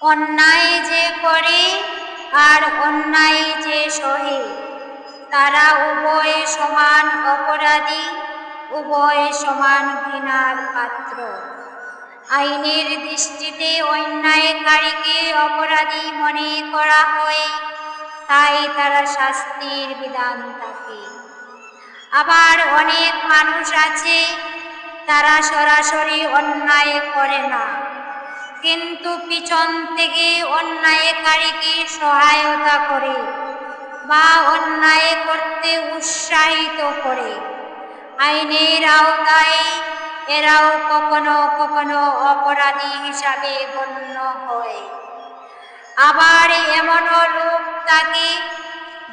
অন্যায় যে করে আর অন্যায় যে সহে, তারা উভয় সমান অপরাধী, উভয় সমান ঘৃণার পাত্র। আইনের দৃষ্টিতে অন্যায়কারীকে অপরাধী মনে করা হয়, তাই তারা শাস্তির বিধান থাকে আবার অনেক মানুষ আছে, তারা সরাসরি অন্যায় করে না। কিন্তু পিছন থেকে অন্যায়কারীকে সহায়তা করে বা অন্যায় করতে উৎসাহিত করে। আইনের আওতায় এরাও কখনো কখনো অপরাধী হিসাবে গণ্য হয়। আবার এমনও লোক থাকে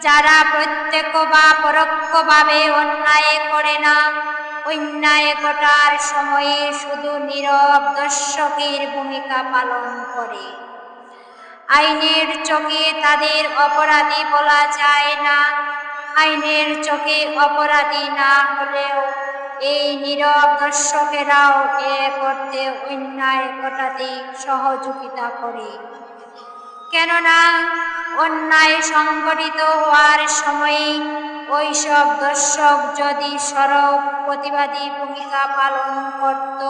যারা প্রত্যক্ষ বা পরোক্ষভাবে অন্যায় করে না। অন্যায় ঘটার সময়ে শুধু নীরব দর্শকের ভূমিকা পালন করে। আইনের চোখে তাদের অপরাধী বলা যায় না। আইনের চোখে অপরাধী না হলেও এই নীরব দর্শকেরাও এ করতে অন্যায় ঘটাতে সহযোগিতা করে। কেননা, অন্যায় সংগঠিত হওয়ার সময়ে ওইসব দর্শক যদি সরব প্রতিবাদী ভূমিকা পালন করত,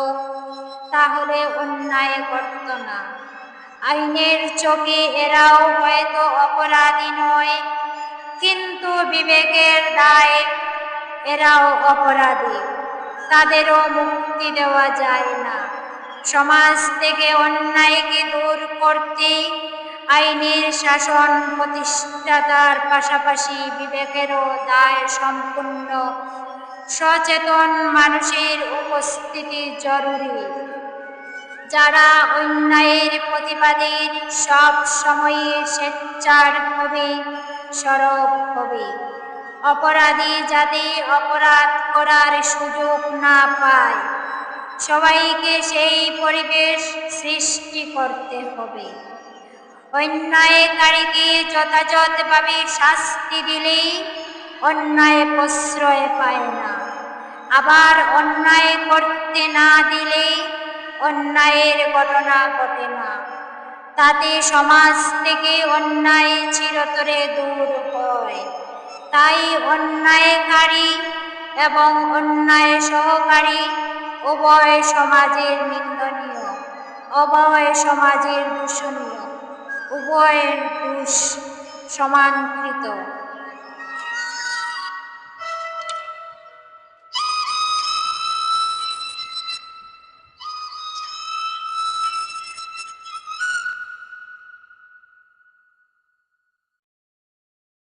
তাহলে অন্যায় করত না। আইনের চোখে এরাও হয়তো অপরাধী নয়, কিন্তু বিবেকের দায় এরাও অপরাধী। তাদেরও মুক্তি দেওয়া যায় না। সমাজ থেকে অন্যায়কে দূর করতে আইনের শাসন প্রতিষ্ঠাতার পাশাপাশি বিবেকেরও দায় সম্পূর্ণ। সচেতন মানুষের উপস্থিতি জরুরি। যারা অন্যায়ের প্রতিবাদের সব সময়ে স্বেচ্ছার হবে, সরব হবে। অপরাধী যাতে অপরাধ করার সুযোগ না পায়, সবাইকে সেই পরিবেশ সৃষ্টি করতে হবে। অন্যায়কারীকে যথাযথভাবে শাস্তি দিলেই অন্যায় প্রশ্রয় পায় না। আবার অন্যায় করতে না দিলে অন্যায়ের ঘটনা ঘটে না। তাতে সমাজ থেকে অন্যায় চিরতরে দূর হয়। তাই অন্যায়কারী এবং অন্যায় সহকারী উভয় সমাজের নিন্দনীয় অভয় সমাজের দূষণীয়। উভয়ের দোষ সমানকৃত।